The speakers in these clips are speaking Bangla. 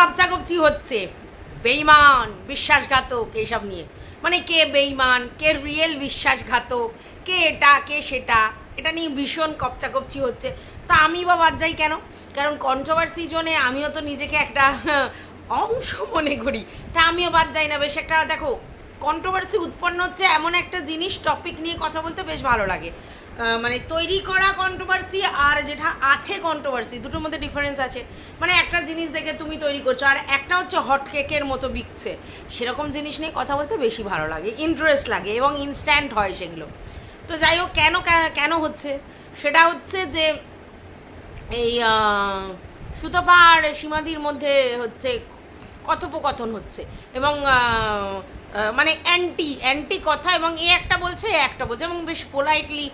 কবচাকবচি হচ্ছে। বেইমান, বিশ্বাসঘাতক এইসব নিয়ে। মানে কে বেইমান, কে রিয়েল বিশ্বাসঘাতক, কে এটা, কে সেটা, এটা নিয়ে ভীষণ কপচাকপচি হচ্ছে। তা আমি বা বাদ যাই কেন? কারণ কন্ট্রোভার্সি জোনে আমিও তো নিজেকে একটা অংশ মনে করি। তা আমিও বাদ যাই না। বেশ একটা, দেখো কন্ট্রোভার্সি উৎপন্ন হচ্ছে এমন একটা জিনিস টপিক নিয়ে কথা বলতে বেশ ভালো লাগে। মানে তৈরি করা কন্ট্রোভার্সি আর যেটা আছে কন্ট্রোভার্সি দুটোর মধ্যে ডিফারেন্স আছে। মানে একটা জিনিস দেখে তুমি তৈরি করছ, আর একটা হচ্ছে হট কেকের মতো বিকছে। সেরকম জিনিস নিয়ে কথা বলতে বেশি ভালো লাগে ইন্টারেস্ট লাগে এবং ইনস্ট্যান্ট হয় সেগুলো। তো যাই হোক, কেন কেন হচ্ছে? সেটা হচ্ছে যে এই সুতপা আর সীমাদির মধ্যে হচ্ছে কথোপকথন হচ্ছে এবং মানে অ্যান্টি অ্যান্টি কথা এবং এ একটা বলছে, এ একটা বলছে এবং বেশ পোলাইটলি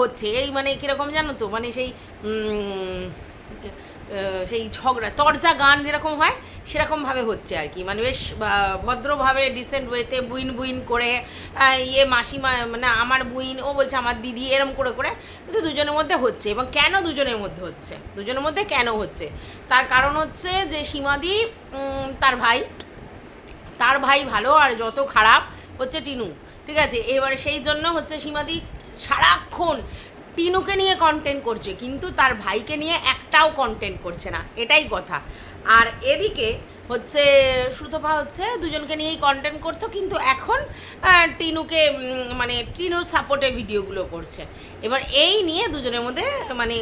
হচ্ছে। এই মানে কীরকম জানো তো? মানে সেই সেই ঝগড়া, তরজা গান যেরকম হয় সেরকমভাবে হচ্ছে আর কি। মানে বেশ ভদ্রভাবে ডিসেন্ট ওয়েতে বুইন বুইন করে ইয়ে মাসিমা মানে আমার বুইন, ও বলছে আমার দিদি, এরম করে করে কিন্তু দুজনের মধ্যে হচ্ছে। এবং কেন দুজনের মধ্যে হচ্ছে? দুজনের মধ্যে কেন হচ্ছে? তার কারণ হচ্ছে যে সীমাদি তার ভাই তার ভাই ভালো আর যত খারাপ হচ্ছে টিনু, ঠিক আছে? এবারে সেই জন্য হচ্ছে সীমাদি সারাক্ষণ টিনুকে নিয়ে কন্টেন্ট করছে, কিন্তু তার ভাইকে নিয়ে একটাও কন্টেন্ট করছে না, এটাই কথা। আর এদিকে হচ্ছে সুতপা হচ্ছে দুজনকে নিয়েই কন্টেন্ট করতো, কিন্তু এখন টিনুকে মানে টিনুর সাপোর্টে ভিডিওগুলো করছে। এবার এই নিয়ে দুজনের মধ্যে মানে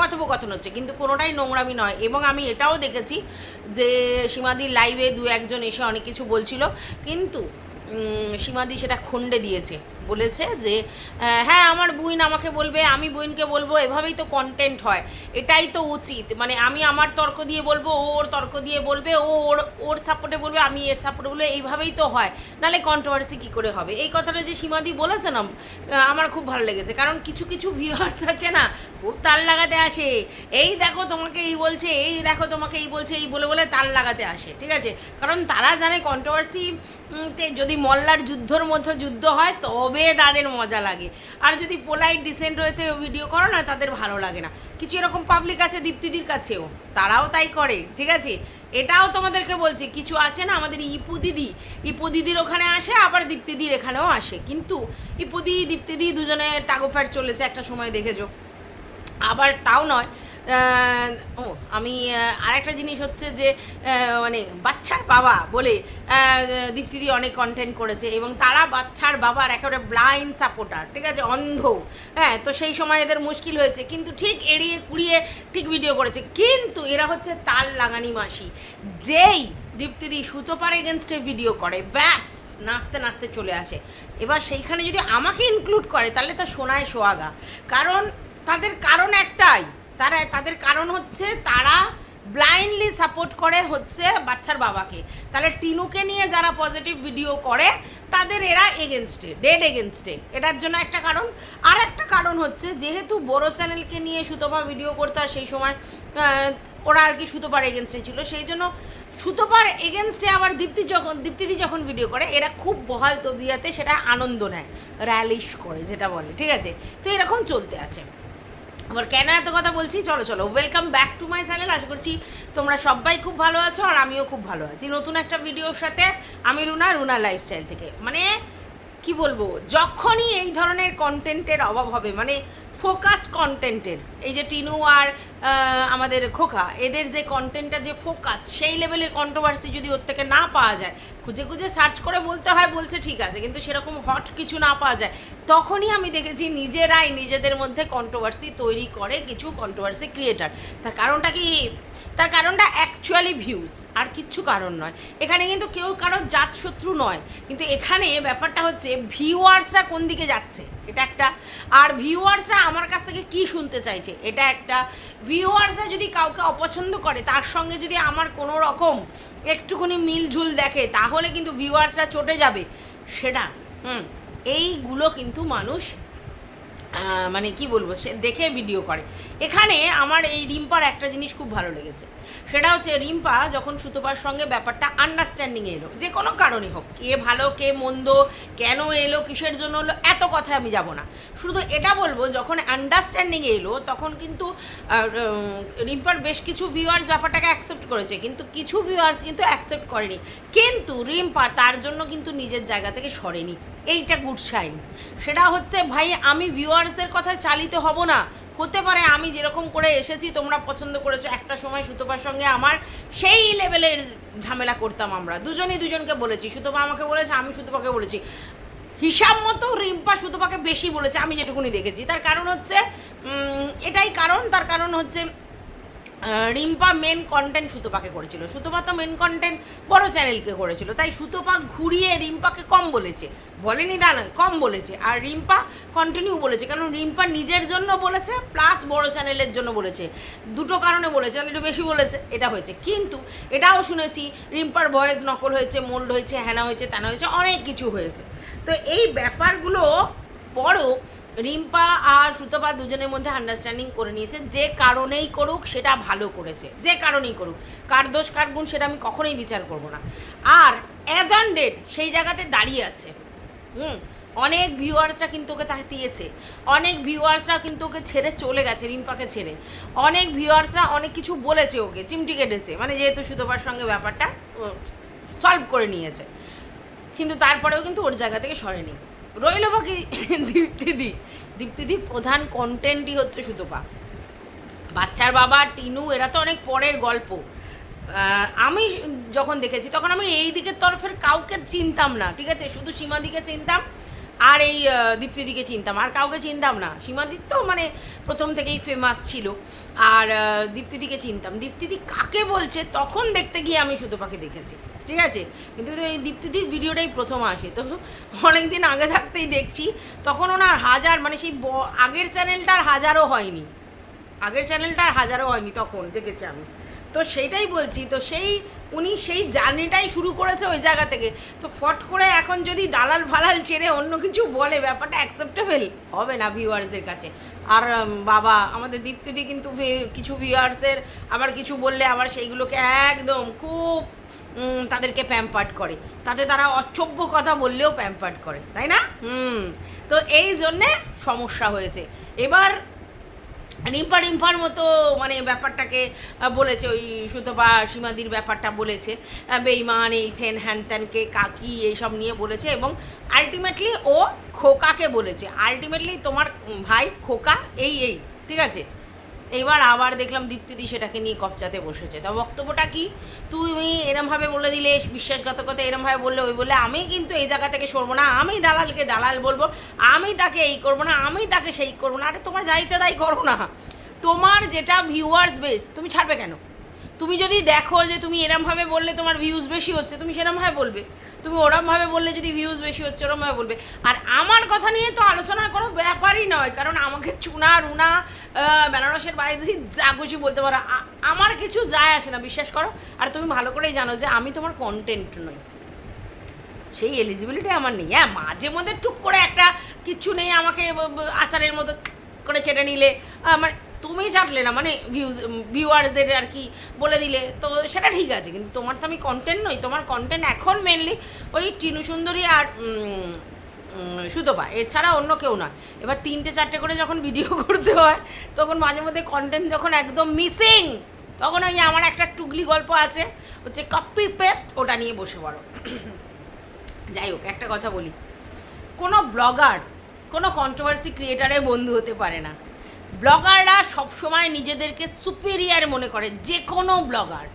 কথোপকথন হচ্ছে, কিন্তু কোনোটাই নোংরামি নয়। এবং আমি এটাও দেখেছি যে সীমাদির লাইভে দু একজন এসে অনেক কিছু বলছিল, কিন্তু সীমাদি সেটা খণ্ডে দিয়েছে। বলেছে যে হ্যাঁ আমার বুইন আমাকে বলবে, আমি বুইনকে বলব, এভাবেই তো কন্টেন্ট হয়। এটাই তো উচিত। মানে আমি আমার তর্ক দিয়ে বলব, ও ওর তর্ক দিয়ে বলবে, ও ওর ওর সাপোর্টে বলবে, আমি এর সাপোর্টে বলব, এইভাবেই তো হয়। নাহলে কন্ট্রোভার্সি কী করে হবে? এই কথাটা যে সীমাদি বলেছে না আমার খুব ভালো লেগেছে। কারণ কিছু কিছু ভিউয়ার্স আছে না, খুব তাল লাগাতে আসে। এই দেখো তোমাকে এই বলছে, এই দেখো তোমাকে এই বলছে, এই বলে বলে তাল লাগাতে আসে, ঠিক আছে? কারণ তারা জানে কন্ট্রোভার্সি যদি মল্লার যুদ্ধর মধ্যে যুদ্ধ হয়, তবে তাদের মজা লাগে। আর যদি পোলাইট ডিসেন্ট হয়েতে ভিডিও করো না, তাদের ভালো লাগে না। কিছু এরকম পাবলিক আছে দীপ্তিদির কাছেও, তারাও তাই করে, ঠিক আছে? এটাও তোমাদেরকে বলছি, কিছু আছে না আমাদের ইপু দিদি, ইপু দিদির ওখানে আসে, আবার দীপ্তিদির এখানেও আসে। কিন্তু ইপুদি দীপ্তিদি দুজনে টাগোফ্যাট চলেছে একটা সময় দেখেছ। আবার তাও নয় ও, আমি আরেকটা জিনিস হচ্ছে যে মানে বাচ্চার বাবা বলে দীপ্তিদি অনেক কন্টেন্ট করেছে এবং তারা বাচ্চার বাবার একেবারে ব্লাইন্ড সাপোর্টার ঠিক আছে? অন্ধ। হ্যাঁ তো সেই সময় এদের মুশকিল হয়েছে। কিন্তু ঠিক এড়িয়ে কুড়িয়ে ঠিক ভিডিও করেছে। কিন্তু এরা হচ্ছে তাল লাগানি মাসি। যেই দীপ্তিদি সুতোপার এগেনস্টে ভিডিও করে, ব্যাস, নাচতে নাচতে চলে আসে। এবার সেইখানে যদি আমাকে ইনক্লুড করে, তাহলে তো সোনায় সোয়াগা কারণ, তাদের কারণ একটাই তারা তাদের কারণ হচ্ছে তারা ব্লাইন্ডলি সাপোর্ট করে হচ্ছে বাচ্চার বাবাকে। তাহলে টিনুকে নিয়ে যারা পজিটিভ ভিডিও করে, তাদের এরা এগেনস্টে ডেড এগেনস্টে এটার জন্য একটা কারণ। আর একটা কারণ হচ্ছে, যেহেতু বড় চ্যানেলকে নিয়ে সুতপা ভিডিও করতে, আর সেই সময় ওরা আর কি সুতোপার এগেনস্টে ছিল, সেই জন্য সুতোপার এগেনস্টে আবার দীপ্তি যখন দীপ্তিদি যখন ভিডিও করে, এরা খুব বহাল তবিয়াতে সেটা আনন্দ নেয় র্যালিশ করে, যেটা বলে, ঠিক আছে? তো এরকম চলতে আছে। আবার কেন এত কথা বলছি? চলো চলো welcome back to my channel আশা করছি তোমরা সবাই খুব ভালো আছো আর আমিও খুব ভালো আছি। নতুন একটা ভিডিওর সাথে আমি রুনা রুনা লাইফস্টাইল থেকে। মানে কি বলব, যখনই এই ধরনের কন্টেন্টের অভাব হবে মানে ফোকাসড কন্টেন্টের এই যে টিনু আর আমাদের খোকা, এদের যে কন্টেন্টটা যে ফোকাস সেই লেভেলের কন্ট্রোভার্সি যদি ওর থেকে না পাওয়া যায়, খুঁজে খুঁজে সার্চ করে বলতে হয়, বলছে ঠিক আছে, কিন্তু সেরকম হট কিছু না পাওয়া যায়। তখনই আমি দেখেছি নিজেরাই নিজেদের মধ্যে কন্ট্রোভার্সি তৈরি করে কিছু কন্ট্রোভার্সি ক্রিয়েটার তার কারণটা কি? তার কারণটা অ্যাকচুয়ালি ভিউজ আর কিচ্ছু কারণ নয়। এখানে কিন্তু কেউ কারোর জাত শত্রু নয়। কিন্তু এখানে ব্যাপারটা হচ্ছে ভিউয়ার্সরা কোন দিকে যাচ্ছে? এটা একটা। আর ভিউয়ার্সরা আমার কাছ থেকে কি শুনতে চাইছে? এটা একটা। ভিউয়ার্সরা যদি কাউকে অপছন্দ করে, তার সঙ্গে যদি আমার কোনো রকম একটুখানি মিলঝুল দেখে, তাহলে কিন্তু ভিউয়ার্সরা চটে যাবে। সেটা হুম। এইগুলো কিন্তু মানুষ মানে কি বলব, সে দেখে ভিডিও করে। এখানে আমার এই রিম্পার একটা জিনিস খুব ভালো লেগেছে। সেটা হচ্ছে রিম্পা যখন সুতোপার সঙ্গে ব্যাপারটা আন্ডারস্ট্যান্ডিং এলো। যে কোনো কারণে হোক, কে ভালো, কে মন্দ, কেন এলো, কিসের জন্য এলো, এত কথায় আমি যাব না। শুধু এটা বলব, যখন আন্ডারস্ট্যান্ডিং এলো, তখন কিন্তু রিম্পার বেশ কিছু ভিউয়ার্স ব্যাপারটাকে অ্যাকসেপ্ট করেছে, কিন্তু কিছু ভিউয়ার্স কিন্তু অ্যাকসেপ্ট করেনি। কিন্তু রিম্পা তার জন্য কিন্তু নিজের জায়গা থেকে সরেনি। এইটা গুড সাইন সেটা হচ্ছে, ভাই, আমি ভিউয়ার্সদের কথায় চালিত হব না। হতে পারে আমি যেরকম করে এসেছি, তোমরা পছন্দ করেছ, একটা সময় সুতোপার সঙ্গে আমার সেই লেভেলের ঝামেলা করতাম আমরা। দুজনই দুজনকে বলেছি, সুতপা আমাকে বলেছে, আমি সুতোপাকে বলেছি। হিসাব মতো রিম্পা সুতোপাকে বেশি বলেছে, আমি যেটুকুনি দেখেছি। তার কারণ হচ্ছে এটাই কারণ, তার কারণ হচ্ছে রিম্পা মেন কন্টেন্ট সুতোপাকে করেছিল। সুতোপা তো মেন কন্টেন্ট বড় চ্যানেলকে করেছিল। তাই সুতোপা ঘুরিয়ে রিম্পাকে কম বলেছে। বলেনি তা নয়, কম বলেছে। আর রিম্পা কন্টিনিউ বলেছে, কারণ রিম্পা নিজের জন্য বলেছে প্লাস বড় চ্যানেলের জন্য বলেছে। দুটো কারণে বলেছে একটু বেশি বলেছে, এটা হয়েছে। কিন্তু এটাও শুনেছি, রিম্পার ভয়েস নকল হয়েছে মোল্ড হয়েছে হ্যানা হয়েছে ত্যানা হয়েছে, অনেক কিছু হয়েছে। তো এই ব্যাপারগুলো বড় রিম্পা আর সুতপা দুজনের মধ্যে আন্ডারস্ট্যান্ডিং করে নিয়েছে, যে কারণেই করুক সেটা ভালো করেছে, যে কারণেই করুক। কার দোষ, কার গুণ সেটা আমি কখনোই বিচার করব না। আর অ্যাজ অন ডেট সেই জায়গাতে দাঁড়িয়ে আছে। হুম, অনেক ভিউয়ার্সরা কিন্তু ওকে তাকিয়েছে অনেক ভিউয়ার্সরা কিন্তু ওকে ছেড়ে চলে গেছে, রিম্পাকে ছেড়ে। অনেক ভিউয়ার্সরা অনেক কিছু বলেছে ওকে, চিমটি কেটেছে। মানে যেহেতু সুতপার সঙ্গে ব্যাপারটা সলভ করে নিয়েছে। কিন্তু তারপরেও কিন্তু ওর জায়গা থেকে সরেনি। রইল বাকি দীপ্তিদি। দীপ্তিদির প্রধান কন্টেন্টই হচ্ছে সুতপা। বাচ্চার বাবা, টিনু, এরা তো অনেক পরের গল্প। আমি যখন দেখেছি, তখন আমি এই দিকের তরফের কাউকে চিনতাম না, ঠিক আছে? শুধু সীমা দিকে চিনতাম। আর এই দীপ্তিদিকে চিনতাম। আর কাউকে চিনতাম না। সীমাদির তো মানে প্রথম থেকেই ফেমাস ছিল। আর দীপ্তিদিকে চিনতাম। দীপ্তিদি কাকে বলছে তখন দেখতে গিয়ে আমি সুতোপাকে দেখেছি। ঠিক আছে? কিন্তু এই দীপ্তিদির ভিডিওটাই প্রথম আসে। তো অনেক দিন আগে থাকতেই দেখছি। তখন ওনার হাজার মানে সেই আগের চ্যানেলটার হাজারও হয়নি। আগের চ্যানেলটার হাজারও হয়নি তখন, দেখেছি আমি। তো সেইটাই বলছি, তো সেই, উনি সেই জার্নিটাই শুরু করেছে ওই জায়গা থেকে। তো ফট করে এখন যদি দালাল ফালাল ছেড়ে অন্য কিছু বলে, ব্যাপারটা অ্যাকসেপ্টেবল হবে না ভিউয়ার্সদের কাছে। আর বাবা, আমাদের দীপ্তিদি কিন্তু কিছু ভিউয়ার্সের আবার কিছু বললে আবার সেইগুলোকে একদম খুব তাদেরকে প্যাম্পার্ট করে। তাতে তারা অচব্য কথা বললেও প্যাম্পার্ট করে, তাই না? হুম। তো এই জন্যে সমস্যা হয়েছে। এবার রিম্পা রিম্পার মতো মানে ব্যাপারটাকে বলেছে, ওই সুতপা সীমাদির ব্যাপারটা বলেছে বেইমান এই থেন, হ্যান ত্যানকে কাকি, এইসব নিয়ে বলেছে এবং আলটিমেটলি ও খোকাকে বলেছে। আলটিমেটলি তোমার ভাই খোকা, এই এই, ঠিক আছে? এইবার আবার দেখলাম দীপ্তিদি সেটাকে নিয়ে কপচাতে বসেছে। তা বক্তব্যটা কি? তুমি এরমভাবে বলে দিলে, বিশ্বাসঘাতকতা এরমভাবে বললে, ওই বলে আমি কিন্তু এই জায়গা থেকে সরবো না। আমি দালালকে দালাল বলব। আমি তাকে এই করব না। আমি তাকে সেই করব না। আরে তোমার যা ইচ্ছা তাই করো না। তোমার যেটা ভিউয়ার্স বেস তুমি ছাড়বে কেন? তুমি যদি দেখো যে তুমি এরমভাবে বললে তোমার ভিউজ বেশি হচ্ছে তুমি সেরমভাবে বলবে। তুমি ওরমভাবে বললে যদি ভিউজ বেশি হচ্ছে ওরমভাবে বলবে। আর আমার কথা নিয়ে তো আলোচনার কোনো ব্যাপারই নয় কারণ আমাকে চুনা রুনা বেনারসের বাইরে যা খুশি বলতে পারো আমার কিছু যায় আসে না বিশ্বাস করো। আর তুমি ভালো করেই জানো যে আমি তোমার কন্টেন্ট নই। সেই এলিজিবিলিটি আমার নেই। হ্যাঁ মাঝে মধ্যে টুক করে একটা কিচ্ছু নেই আমাকে আচারের মতো করে চেটে নিলে আহ, মানে তুমি চাটলে না মানে ভিউজ ভিউয়ারদের আর কি বলে দিলে। তো সেটা ঠিক আছে, কিন্তু তোমার তো আমি কন্টেন্ট নই, তোমার কন্টেন্ট এখন মেনলি ওই টিনু সুন্দরী আর সুতপা। এছাড়া অন্য কেউ না এবার তিনটে চারটে করে যখন ভিডিও করতে হয়, তখন মাঝে মধ্যে কন্টেন্ট যখন একদম মিসিং তখন ওই আমার একটা টুগলি গল্প আছে, হচ্ছে কপি পেস্ট ওটা নিয়ে বসে পড়ো। যাই হোক, একটা কথা বলি। কোনো ব্লগার কোনো কন্ট্রোভার্সি ক্রিয়েটারের বন্ধু হতে পারে না। ব্লগাররা সবসময় নিজেদেরকে সুপিরিয়ার মনে করে, যে কোনো ব্লগার,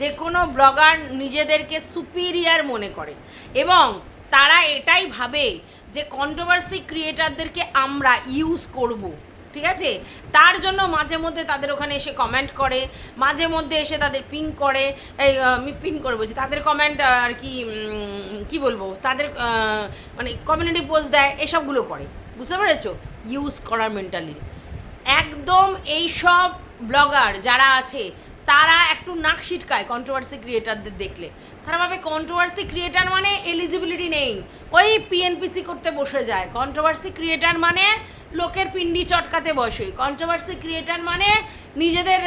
যে কোনো ব্লগার নিজেদেরকে সুপিরিয়ার মনে করে। এবং তারা এটাই ভাবে যে কন্ট্রোভার্সি ক্রিয়েটারদেরকে আমরা ইউজ করব, ঠিক আছে? তার জন্য মাঝে মধ্যে তাদের ওখানে এসে কমেন্ট করে, মাঝে মধ্যে এসে তাদের পিন করে, এই আমি পিন করে বলছি, তাদের কমেন্ট আর কি কি বলব, তাদের মানে কমিউনিটি পোস্ট দেয়, এসবগুলো করে, বুঝতে পেরেছ? ইউজ করার মেন্টালি একদম এই সব ব্লগার যারা আছে, তারা একটু নাক ছিটকায় কন্ট্রোভার্সি ক্রিয়েটারদের দেখলে। তারা ভাবে কন্ট্রোভার্সি ক্রিয়েটার মানে এলিজিবিলিটি নেই। ওই পিএনপিসি করতে বসে যায়। কন্ট্রোভার্সি ক্রিয়েটার মানে লোকের পিন্ডি চটকাতে বসে। কন্ট্রোভার্সি ক্রিয়েটার মানে নিজেদের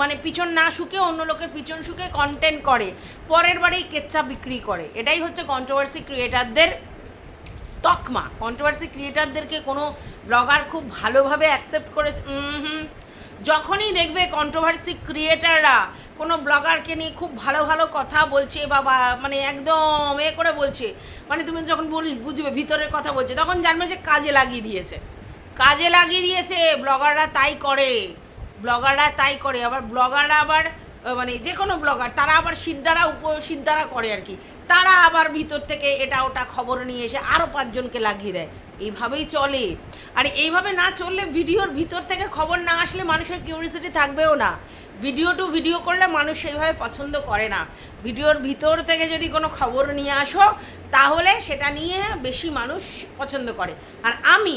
মানে পিছন না শুকে অন্য লোকের পিছন শুকে কন্টেন্ট করে। পরের বারেই কেচ্ছা বিক্রি করে। এটাই হচ্ছে কন্ট্রোভার্সি ক্রিয়েটারদের তকমা। কন্ট্রোভার্সি ক্রিয়েটারদেরকে কোনো ব্লগার খুব ভালোভাবে অ্যাকসেপ্ট করেছে। হুম যখনই দেখবে কন্ট্রোভার্সি ক্রিয়েটাররা কোনো ব্লগারকে নিয়ে খুব ভালো ভালো কথা বলছে বা মানে একদম এ করে বলছে মানে তুমি যখন বলিস, বুঝবে, ভিতরের কথা বলছে, তখন জানবে যে কাজে লাগিয়ে দিয়েছে। কাজে লাগিয়ে দিয়েছে ব্লগাররা তাই করে ব্লগাররা তাই করে, আবার ব্লগাররা আবার মানে যে কোনো ব্লগার, তারা আবার সিদ্ধারা উপ সিদ্ধারা করে আর কি। তারা আবার ভিতর থেকে এটা ওটা খবর নিয়ে এসে আরও পাঁচজনকে লাগিয়ে দেয়। এইভাবেই চলে। আর এইভাবে না চললে ভিডিওর ভিতর থেকে খবর না আসলে মানুষের কিউরিয়াসিটি থাকবেও না। ভিডিও টু ভিডিও করলে মানুষ সেইভাবে পছন্দ করে না। ভিডিওর ভিতর থেকে যদি কোনো খবর নিয়ে আসো, তাহলে সেটা নিয়ে বেশি মানুষ পছন্দ করে। আর আমি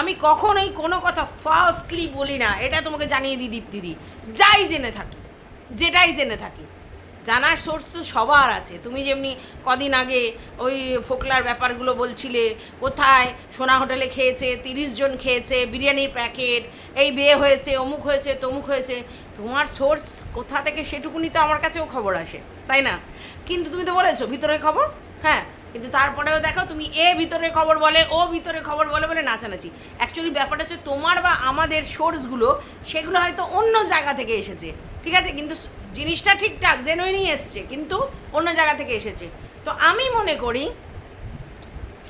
আমি কখনোই কোনো কথা ফার্স্টলি বলি না। এটা তোমাকে জানিয়ে দিই দীপ্তিদি। যাই জেনে থাকি। যেটাই জেনে থাকি। জানার সোর্স তো সবার আছে। তুমি যেমনি কদিন আগে ওই ফোকলার ব্যাপারগুলো বলছিলে, কোথায় সোনা হোটেলে খেয়েছে, তিরিশ জন খেয়েছে, বিরিয়ানির প্যাকেট, এই বিয়ে হয়েছে, অমুক হয়েছে, তমুক হয়েছে, তোমার সোর্স কোথা থেকে সেটুকুনি তো আমার কাছেও খবর আসে, তাই না? কিন্তু তুমি তো বলেছ ভিতরে খবর হ্যাঁ? কিন্তু তারপরেও দেখো তুমি এ ভিতরে খবর বলে, ও ভিতরে খবর বলে বলে নাচানাচি। অ্যাকচুয়ালি ব্যাপারটা হচ্ছে তোমার বা আমাদের সোর্সগুলো সেগুলো হয়তো অন্য জায়গা থেকে এসেছে। ঠিক আছে? কিন্তু জিনিসটা ঠিকঠাক জেনুইনই এসছে, কিন্তু অন্য জায়গা থেকে এসেছে। তো আমি মনে করি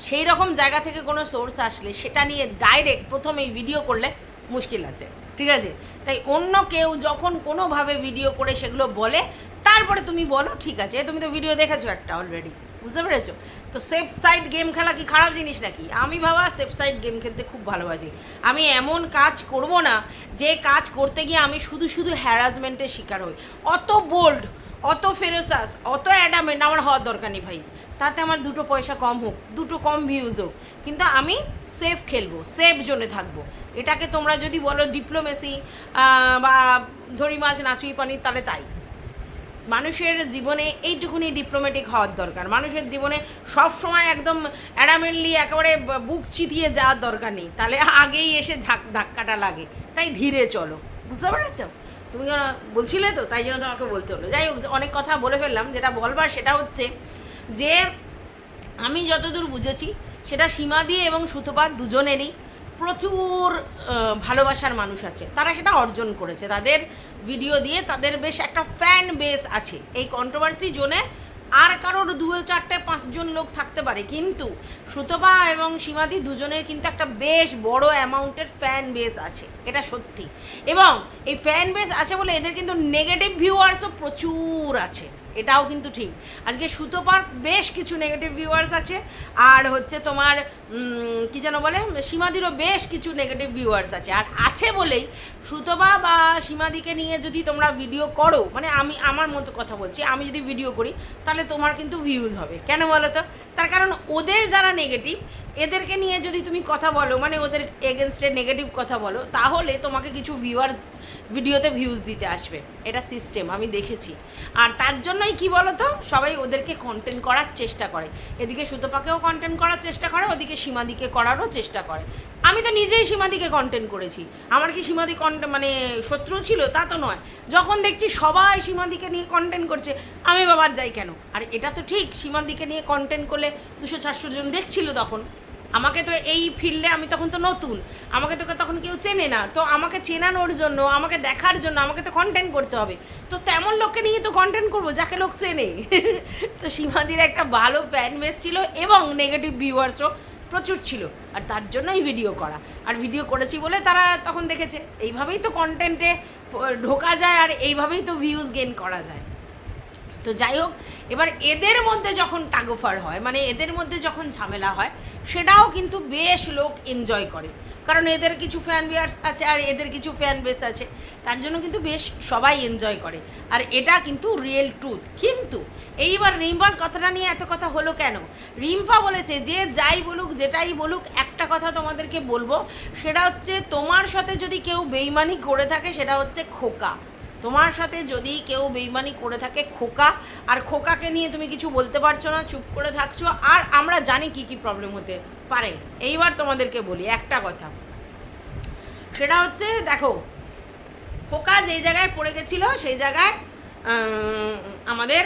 সেই রকম জায়গা থেকে কোনো সোর্স আসলে সেটা নিয়ে ডাইরেক্ট প্রথমেই ভিডিও করলে মুশকিল আছে, ঠিক আছে? তাই অন্য কেউ যখন কোনোভাবে ভিডিও করে সেগুলো বলে, তারপরে তুমি বলো, ঠিক আছে? তুমি তো ভিডিও দেখেছ একটা অলরেডি বুঝতে পেরেছ? তো সেফ সাইড গেম খেলা কি খারাপ জিনিস নাকি? আমি ভাবা সেফ সাইড গেম খেলতে খুব ভালোবাসি। আমি এমন কাজ করব না, যে কাজ করতে গিয়ে আমি শুধু শুধু হ্যারাসমেন্টের শিকার হই। অত বোল্ড অত ফেরোসাস অত অ্যাডামেন্ট আমার হওয়ার দরকার নেই ভাই। তাতে আমার দুটো পয়সা কম হোক, দুটো কম ভিউজ হোক। কিন্তু আমি সেফ খেলব সেফ জোনে থাকব। এটাকে তোমরা যদি বলো ডিপ্লোমেসি বা ধরি মাছ, নাচুই পানির, তাহলে তাই। মানুষের জীবনে এইটুকুনি ডিপ্লোম্যাটিক হওয়ার দরকার। মানুষের জীবনে সব সময় একদম অ্যাডামেন্টলি একেবারে বুক চিতিয়ে যাওয়ার দরকার নেই। তাহলে আগেই এসে ঝাক, ধাক্কাটা লাগে। তাই ধীরে চলো। বুঝতে পেরেছ? তুমি বলছিলে তো? তাই জন্য তোমাকে বলতে হলো। যাই হোক, অনেক কথা বলে ফেললাম। যেটা বলবার সেটা হচ্ছে যে, আমি যতদূর বুঝেছি, সেটা সীমা দিয়ে এবং সুতপাত দুজনেরই। প্রচুর ভালোবাসার মানুষ আছে। তারা সেটা অর্জন করেছে। তাদের ভিডিও দিয়ে তাদের বেশ একটা ফ্যান বেস আছে। এই কন্ট্রোভার্সি জোনে আর কারোর দু চারটে, পাঁচজন লোক থাকতে পারে। কিন্তু সুতপা এবং সীমাদি দুজনের কিন্তু একটা বেশ বড় অ্যামাউন্টের ফ্যান বেস আছে। এটা সত্যি। এবং এই ফ্যান বেস আছে বলে এদের কিন্তু নেগেটিভ ভিউয়ার্সও প্রচুর আছে। এটাও কিন্তু ঠিক। আজকে সুতোপার বেশ কিছু নেগেটিভ ভিউয়ার্স আছে, আর হচ্ছে তোমার কি যেন বলে, সীমাদিরও বেশ কিছু নেগেটিভ ভিউয়ার্স আছে। আর আছে বলেই সুতপা বা সীমাদিকে নিয়ে যদি তোমরা ভিডিও করো মানে আমি, আমার মতো কথা বলছি, আমি যদি ভিডিও করি, তাহলে তোমার কিন্তু ভিউজ হবে। কেন বলো তো? তার কারণ ওদের যারা নেগেটিভ এদেরকে নিয়ে যদি তুমি কথা বলো মানে ওদের এগেনস্টে নেগেটিভ কথা বলো, তাহলে তোমাকে কিছু ভিউয়ার্স ভিডিওতে ভিউজ দিতে আসবে। এটা সিস্টেম আমি দেখেছি। আর তার জন্যই কি বলো তো সবাই ওদেরকে কন্টেন্ট করার চেষ্টা করে। এদিকে সুতোপাকেও কন্টেন্ট করার চেষ্টা করে, ওদিকে সীমাদিকে করারও চেষ্টা করে। আমি তো নিজেই সীমাদিকে কন্টেন্ট করেছি। আমার কি সীমাদি কন্ট মানে শত্রু ছিল তা তো নয়। যখন দেখছি সবাই সীমাদিকে নিয়ে কন্টেন্ট করছে, আমি বাবার যাই কেন? আর এটা তো ঠিক, সীমাদিকে নিয়ে কন্টেন্ট করলে দুশো চারশো জন দেখছিল তখন। আমাকে তো এই ফিল্ডে আমি তখন তো নতুন। আমাকে তো তখন কেউ চেনে না। তো আমাকে চেনানোর জন্য, আমাকে দেখার জন্য আমাকে তো কন্টেন্ট করতে হবে। তো তেমন লোককে নিয়ে তো কন্টেন্ট করব, যাকে লোক চেনে। তো সীমাদির একটা ভালো ফ্যান বেস ছিল এবং নেগেটিভ ভিউয়ার্সও প্রচুর ছিল। আর তার জন্যই ভিডিও করা। আর ভিডিও করেছি বলে তারা তখন দেখেছে। এইভাবেই তো কন্টেন্টে ঢোকা যায় আর এইভাবেই তো ভিউজ গেন করা যায়। তো যাই হোক, এবার এদের মধ্যে যখন টাগোফার হয় মানে এদের মধ্যে যখন ঝামেলা হয়, সেটাও কিন্তু বেশ লোক এনজয় করে। কারণ এদের কিছু ফ্যান বিয়ার্স আছে আর এদের কিছু ফ্যান বেস আছে, তার জন্য কিন্তু বেশ সবাই এনজয় করে। আর এটা কিন্তু রিয়েল ট্রুথ কিন্তু এইবার রিম্পার কথাটা নিয়ে এত কথা হলো কেন? রিম্পা বলেছে, যে যাই বলুক, যেটাই বলুক, একটা কথা তোমাদেরকে বলব, সেটা হচ্ছে তোমার সাথে যদি কেউ বেইমানি করে থাকে, সেটা হচ্ছে খোকা। তোমার সাথে যদি কেউ বেইমানি করে থাকে খোকা, আর খোকাকে নিয়ে তুমি কিছু বলতে পারছ না, চুপ করে থাকছো, আর আমরা জানি কি কি প্রবলেম হতে পারে। এইবার তোমাদেরকে বলি একটা কথা। সেটা হচ্ছে, দেখো, খোকা যেই জায়গায় পড়ে গেছিল, সেই জায়গায় আমাদের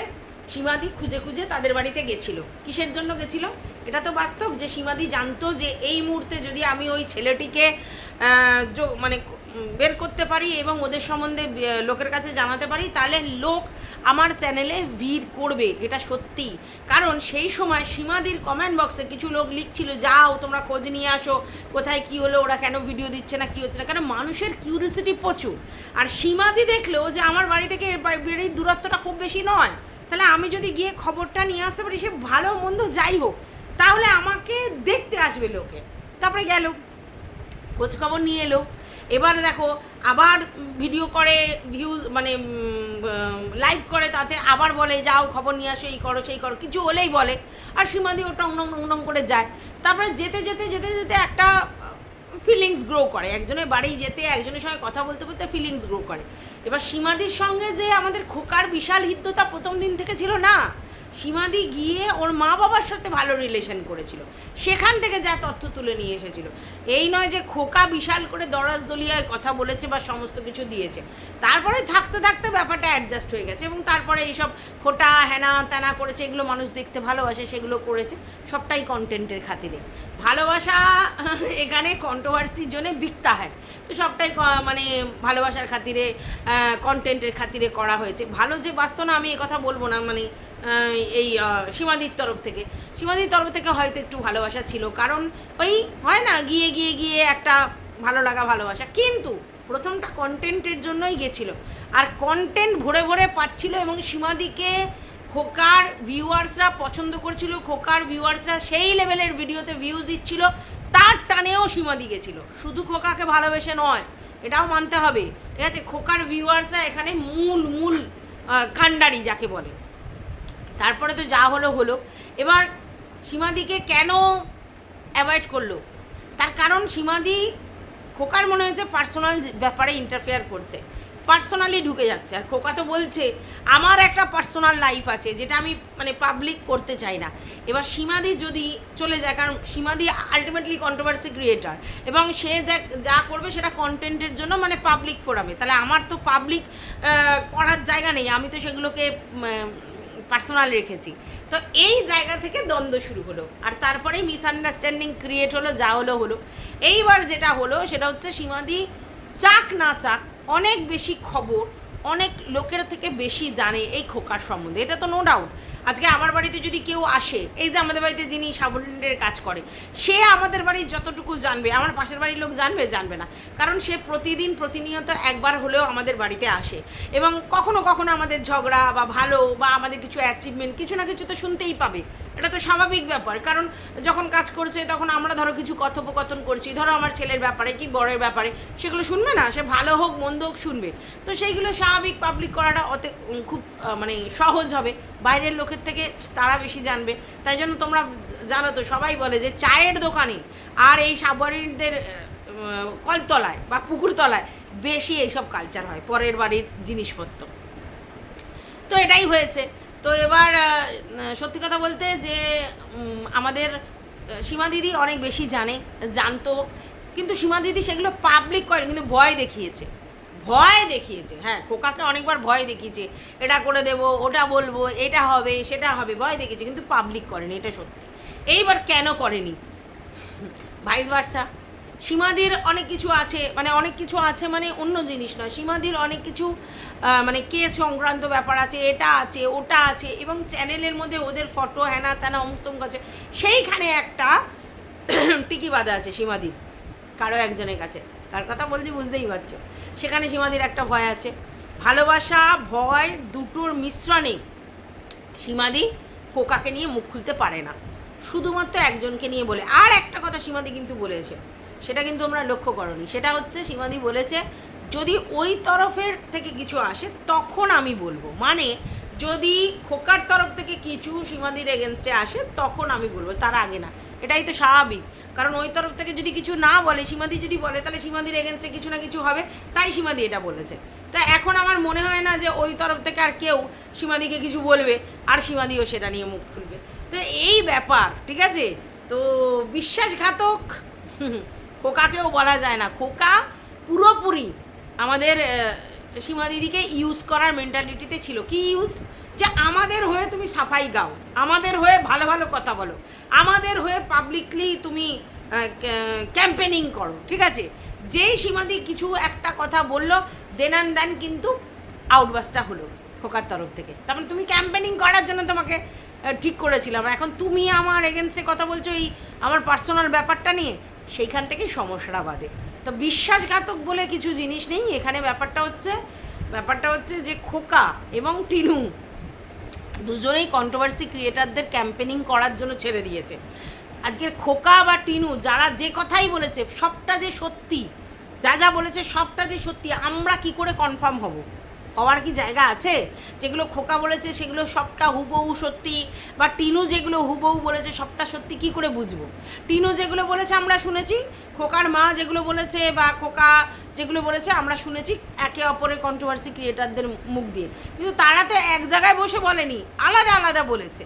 সীমাদি খুঁজে খুঁজে তাদের বাড়িতে গেছিল। কিসের জন্য গেছিল? এটা তো বাস্তব যে সীমাদি জানতো যে এই মুহূর্তে যদি আমি ওই ছেলেটিকে মানে বের করতে পারি এবং ওদের সম্বন্ধে লোকের কাছে জানাতে পারি, তাহলে লোক আমার চ্যানেলে ভিড় করবে, এটা সত্যি। কারণ সেই সময় সীমাদির কমেন্ট বক্সে কিছু লোক লিখছিল, যাও, তোমরা খোঁজ নিয়ে আসো, কোথায় কি হলো, ওরা কেন ভিডিও দিচ্ছে না, কি হচ্ছে না? কারণ মানুষের কিউরিয়াসিটি প্রচুর। আর সীমাদি দেখল যে আমার বাড়ি থেকে বাড়ির দূরত্বটা খুব বেশি নয়। তাহলে আমি যদি গিয়ে খবরটা নিয়ে আসতে পারি, সে ভালো মন্দ যাই হোক, তাহলে আমাকে দেখতে আসবে লোকে। তারপরে গেল খোঁজখবর নিয়ে এলো। এবার দেখো, আবার ভিডিও করে ভিউজ মানে লাইভ করে, তাতে আবার বলে, যাও, খবর নিয়ে আসো, এই করো, সেই করো। কিছু হলেই বলে। আর সীমাদি ওটা উনং উনং করে যায়। তারপরে যেতে যেতে যেতে যেতে একটা ফিলিংস গ্রো করে। একজনের বাড়ি যেতে, একজনের সঙ্গে কথা বলতে বলতে ফিলিংস গ্রো করে। এবার সীমাদির সঙ্গে যে আমাদের খোকার বিশাল হিদ্ধতা প্রথম দিন থেকে ছিল না সীমাদি গিয়ে ওর মা বাবার সাথে ভালো রিলেশন করেছিল। সেখান থেকে যা তথ্য তুলে নিয়ে এসেছিল। এই নয় যে খোকা বিশাল করে দরাজ দলিয়ায় কথা বলেছে বা সমস্ত কিছু দিয়েছে। তারপরে থাকতে থাকতে ব্যাপারটা অ্যাডজাস্ট হয়ে গেছে এবং তারপরে এইসব ফোটা, হেনা, তেনা করেছে, এগুলো মানুষ দেখতে ভালোবাসে, সেগুলো করেছে, সবটাই কন্টেন্টের খাতিরে। ভালোবাসা এখানে কন্ট্রোভার্সির জন্য বিকতা হয়। তো সবটাই মানে ভালোবাসার খাতিরে কন্টেন্টের খাতিরে করা হয়েছে। ভালো যে, বাস্তব না আমি কথা বলব না মানে এই সীমাদির তরফ থেকে। সীমাদির তরফ থেকে হয়তো একটু ভালোবাসা ছিল কারণ ওই হয় না গিয়ে গিয়ে গিয়ে একটা ভালো লাগা ভালোবাসা। কিন্তু প্রথমটা কন্টেন্টের জন্যই গেছিল। আর কন্টেন্ট ভরে ভরে পাচ্ছিল এবং সীমাদিকে খোকার ভিউয়ার্সরা পছন্দ করছিল খোকার ভিউয়ার্সরা সেই লেভেলের ভিডিওতে ভিউজ দিচ্ছিল তার টানেও সীমাদি গেছিল। শুধু খোকাকে ভালোবেসে নয় এটাও মানতে হবে। ঠিক আছে? খোকার ভিউয়ার্সরা এখানে মূল মূল আহ, কাণ্ডারি যাকে বলে। তারপরে তো যা হলো হলো। এবার সীমাদিকে কেন অ্যাভয়েড করল? তার কারণ সীমাদি খোকার মনে হয়েছে পার্সোনাল ব্যাপারে ইন্টারফেয়ার করছে। পার্সোনালি ঢুকে যাচ্ছে। আর খোকা তো বলছে, আমার একটা পার্সোনাল লাইফ আছে যেটা আমি মানে পাবলিক করতে চাই না। এবার সীমাদি যদি চলে যায়, কারণ সীমাদি আলটিমেটলি কন্ট্রোভার্সি ক্রিয়েটার এবং সে যা যা করবে সেটা কন্টেন্টের জন্য মানে পাবলিক ফোরামে তাহলে আমার তো পাবলিক করার জায়গা নেই। আমি তো সেগুলোকে পার্সোনাল রেখেছি। তো এই জায়গা থেকে দ্বন্দ্ব শুরু হলো। আর তারপরে মিসআন্ডারস্ট্যান্ডিং ক্রিয়েট হলো, যা হলো হলো। এইবার যেটা হলো, সেটা হচ্ছে সীমাদি চাক না চাক, অনেক বেশি খবর অনেক লোকের থেকে বেশি জানে এই খোকার সম্বন্ধে, এটা তো নো ডাউট আজকে আমার বাড়িতে যদি কেউ আসে, এই যে আমাদের বাড়িতে যিনি সাবরেন্টের কাজ করে, সে আমাদের বাড়ির যতটুকু জানবে, আমার পাশের বাড়ির লোক জানবে জানবে না। কারণ সে প্রতিদিন প্রতিনিয়ত একবার হলেও আমাদের বাড়িতে আসে। এবং কখনো কখনো আমাদের ঝগড়া বা ভালো বা আমাদের কিছু অ্যাচিভমেন্ট কিছু না কিছু তো শুনতেই পাবে। এটা তো স্বাভাবিক ব্যাপার। কারণ যখন কাজ করছে, তখন আমরা ধরো কিছু কথোপকথন করছি, ধরো আমার ছেলের ব্যাপারে কি বড়ের ব্যাপারে, সেগুলো শুনবে না? সে ভালো হোক, মন্দ হোক, শুনবে। তো সেইগুলো স্বাভাবিক পাবলিক করাটা অত খুব মানে সহজ হবে। বাইরের লোকের থেকে তারা বেশি জানবে। তাই জন্য তোমরা জানো তো, সবাই বলে যে চায়ের দোকানে আর এই সাবরিনদের কলতলায় বা পুকুরতলায় বেশি এইসব কালচার হয়, পরের বাড়ির জিনিসপত্র। তো এটাই হয়েছে। তো এবার সত্যি কথা বলতে যে আমাদের সীমা দিদি অনেক বেশি জানে, জানতো। কিন্তু সীমা দিদি সেগুলো পাবলিক করে কিন্তু ভয় দেখিয়েছে। ভয় দেখিয়েছে হ্যাঁ খোকাকে অনেকবার ভয় দেখিয়েছে। এটা করে দেব, ওটা বলব, এটা হবে, সেটা হবে, ভয় দেখিয়েছে, কিন্তু পাবলিক করেনি, এটা সত্যি। এইবার কেন করেনি? ভাইস ভার্সা সীমাদির অনেক কিছু আছে মানে অনেক কিছু আছে মানে অন্য জিনিস নয়। সীমাদির অনেক কিছু মানে কেস সংক্রান্ত ব্যাপার আছে, এটা আছে, ওটা আছে, এবং চ্যানেলের মধ্যে ওদের ফটো হ্যানা ত্যানা তমুক আছে। সেইখানে একটা টিকি বাঁধা আছে সীমাদির কারও একজনের কাছে। কার কথা বলছি বুঝতেই পারছ? সেখানে সীমাদির একটা ভয় আছে। ভালোবাসা, ভয় দুটোর মিশ্রণে সীমাদি খোকাকে নিয়ে মুখ খুলতে পারে না। শুধুমাত্র একজনকে নিয়ে বলে। আর একটা কথা সীমাদি কিন্তু বলেছে, সেটা কিন্তু আমরা লক্ষ্য করনি। সেটা হচ্ছে সীমাদি বলেছে যদি ওই তরফের থেকে কিছু আসে, তখন আমি বলব। মানে যদি খোকার তরফ থেকে কিছু সীমাদির এগেনস্টে আসে, তখন আমি বলব, তার আগে না। এটাই তো স্বাভাবিক। কারণ ওই তরফ থেকে যদি কিছু না বলে, সীমাদি যদি বলে, তাহলে সীমাদির এগেনস্টে কিছু না কিছু হবে, তাই সীমাদি এটা বলেছে। তা এখন আমার মনে হয় না যে ওই তরফ থেকে আর কেউ সীমাদিকে কিছু বলবে, আর সীমাদিও সেটা নিয়ে মুখ খুলবে। তো এই ব্যাপার, ঠিক আছে? তো বিশ্বাসঘাতক খোকাকেও বলা যায় না। খোকা পুরোপুরি আমাদের সীমা দিদিকে ইউজ করার মেন্টালিটিতে ছিল। কি ইউজ যে আমাদের হয়ে তুমি সাফাই গাও। আমাদের হয়ে ভালো ভালো কথা বলো। আমাদের হয়ে পাবলিকলি তুমি ক্যাম্পেনিং করো, ঠিক আছে? যেই সীমাদি কিছু একটা কথা বলল দেন অ্যান্ড দেন কিন্তু আউটবাসটা হলো খোকার তরফ থেকে। তারপরে তুমি ক্যাম্পেনিং করার জন্য তোমাকে ঠিক করেছিলাম। এখন তুমি আমার এগেনস্টে কথা বলছো এই আমার পার্সোনাল ব্যাপারটা নিয়ে, সেইখান থেকেই সমস্যাটা বাদে। তো বিশ্বাসঘাতক বলে কিছু জিনিস নেই। এখানে ব্যাপারটা হচ্ছে ব্যাপারটা হচ্ছে যে খোকা এবং টিনু দুজনেই কন্ট্রোভার্সি ক্রিয়েটারদের ক্যাম্পেনিং করার জন্য ছেড়ে দিয়েছে। আজকের খোকা বা টিনু যারা যে কথাই বলেছে, সবটা যে সত্যি, যা যা বলেছে সবটা যে সত্যি, আমরা কি করে কনফার্ম হব? হওয়ার কি জায়গা আছে? যেগুলো খোকা বলেছে, সেগুলো সবটা হুবহু সত্যি। বা টিনু যেগুলো হুবহু বলেছে, সবটা সত্যি কি করে বুঝব? টিনু যেগুলো বলেছে, আমরা শুনেছি। খোকার মা যেগুলো বলেছে, বা খোকা যেগুলো বলেছে, আমরা শুনেছি একে অপরের কন্ট্রোভার্সি ক্রিয়েটারদের মুখ দিয়ে। কিন্তু তারা তো এক জায়গায় বসে বলেনি, আলাদা আলাদা বলেছে।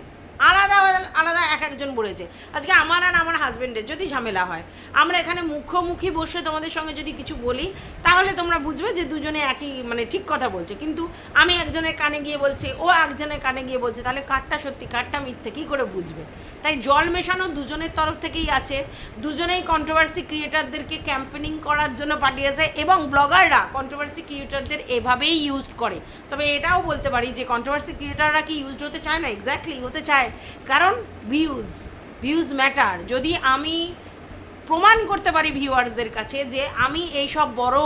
আলাদা আলাদা এক একজন বলেছে। আজকে আমার আর আমার হাজব্যান্ডের যদি ঝামেলা হয়, আমরা এখানে মুখোমুখি বসে তোমাদের সঙ্গে যদি কিছু বলি, তাহলে তোমরা বুঝবে যে দুজনে একই মানে ঠিক কথা বলছে। কিন্তু আমি একজনের কানে গিয়ে বলছি, ও একজনের কানে গিয়ে বলছে, তাহলে কাঠটা সত্যি কাঠটা মিথ্যে, কী করে বুঝবে? তাই জল মেশানো দুজনের তরফ থেকেই আছে। দুজনেই কন্ট্রোভার্সি ক্রিয়েটারদেরকে ক্যাম্পেনিং করার জন্য পাঠিয়েছে এবং ব্লগাররা কন্ট্রোভার্সি ক্রিয়েটারদের এভাবেই ইউজ করে। তবে এটাও বলতে পারি যে কন্ট্রোভার্সি ক্রিয়েটাররা কি ইউজড হতে চায় না? এক্স্যাক্টলি হতে চায়। কারণ ভিউজ ভিউজ ম্যাটার যদি আমি প্রমাণ করতে পারি ভিউয়ার্সদের কাছে যে আমি এই সব বড়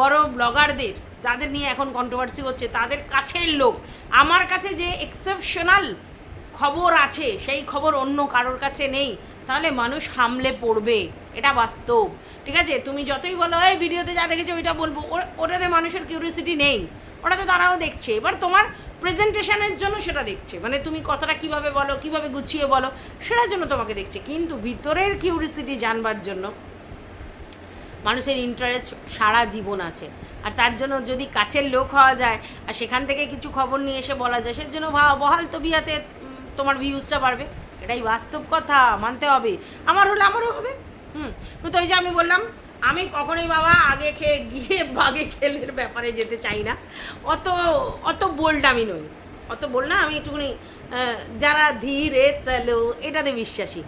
বড় ব্লগারদের যাদের নিয়ে এখন কন্ট্রোভার্সি হচ্ছে, তাদের কাছের লোক, আমার কাছে যে এক্সেপশনাল খবর আছে, সেই খবর অন্য কারোর কাছে নেই, তাহলে মানুষ হামলে পড়বে। এটা বাস্তব। ঠিক আছে? তুমি যতই বলো, এই ভিডিওতে যা দেখেছ, ওইটা বলব। ওটাতে মানুষের কিউরিয়াসিটি নেই। ওটাতে তারাও দেখছে। এবার তোমার প্রেজেন্টেশনের জন্য সেটা দেখছে। মানে তুমি কথাটা কীভাবে বলো, কীভাবে গুছিয়ে বলো, সেটার জন্য তোমাকে দেখছে। কিন্তু ভিতরের কিউরিসিটি জানবার জন্য মানুষের ইন্টারেস্ট সারা জীবন আছে। আর তার জন্য যদি কাছের লোক হওয়া যায়, আর সেখান থেকে কিছু খবর নিয়ে এসে বলা যায়, সের জন্য বহাল তবিয়াতে তোমার ভিউজটা বাড়বে। এটাই বাস্তব কথা, মানতে হবে। আমার হলে আমারও হবে। হুম। কিন্তু ওই যে আমি বললাম আমি কখনোই বাবা আগে খেয়ে গিয়ে বাগে খেলের ব্যাপারে যেতে চাই না। অত অত বোল্ড আমি নই। অত বল না, আমি একটুখানি যারা ধীরে চলো, এটাতে বিশ্বাসী।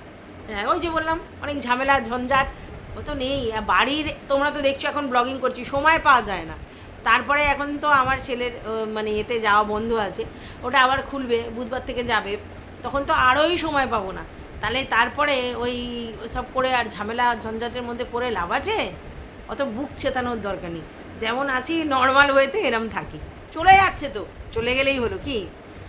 হ্যাঁ ওই যে বললাম, অনেক ঝামেলা, ঝঞ্ঝাট, ও তো নেই। বাড়ির, তোমরা তো দেখছ এখন ব্লগিং করছি, সময় পাওয়া যায় না। তারপরে এখন তো আমার ছেলের মানে এতে যাওয়া বন্ধ আছে। ওটা আবার খুলবে, বুধবার থেকে যাবে। তখন তো আরোই সময় পাবো না। তাহলে তারপরে ওই সব করে আর ঝামেলা ঝঞ্ঝাটের মধ্যে পড়ে লাভ আছে? অত বুক ছেতানোর দরকার নেই। যেমন আছি নর্মাল ওয়েতে এরম থাকি। চলে যাচ্ছে তো। চলে গেলেই হলো কি?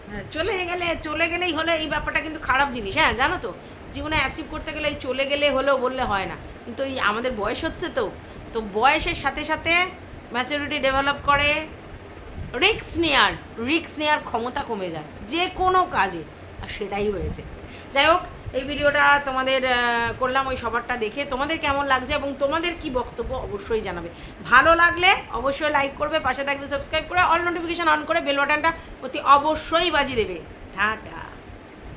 হ্যাঁ, চলে গেলে চলে গেলেই হলো এই ব্যাপারটা কিন্তু খারাপ জিনিস। হ্যাঁ জানো তো? জীবনে অ্যাচিভ করতে গেলে এই চলে গেলে হলেও বললে হয় না। কিন্তু এই আমাদের বয়স হচ্ছে তো। তো বয়সের সাথে সাথে ম্যাচুরিটি ডেভেলপ করে রিক্স নেওয়ার রিক্স নেওয়ার ক্ষমতা কমে যায়। যে কোনো কাজে। আর সেটাই হয়েছে। যাই হোক এই ভিডিওটা তোমাদের করলাম ওই সবারটা দেখে। তোমাদের কেমন লাগছে এবং তোমাদের কি বক্তব্য অবশ্যই জানাবে। ভালো লাগলে অবশ্যই লাইক করবে, পাশে থাকবে সাবস্ক্রাইব করে অল নোটিফিকেশান অন করে বেল বাটনটা অতি অবশ্যই বাজি দেবে। টাটা।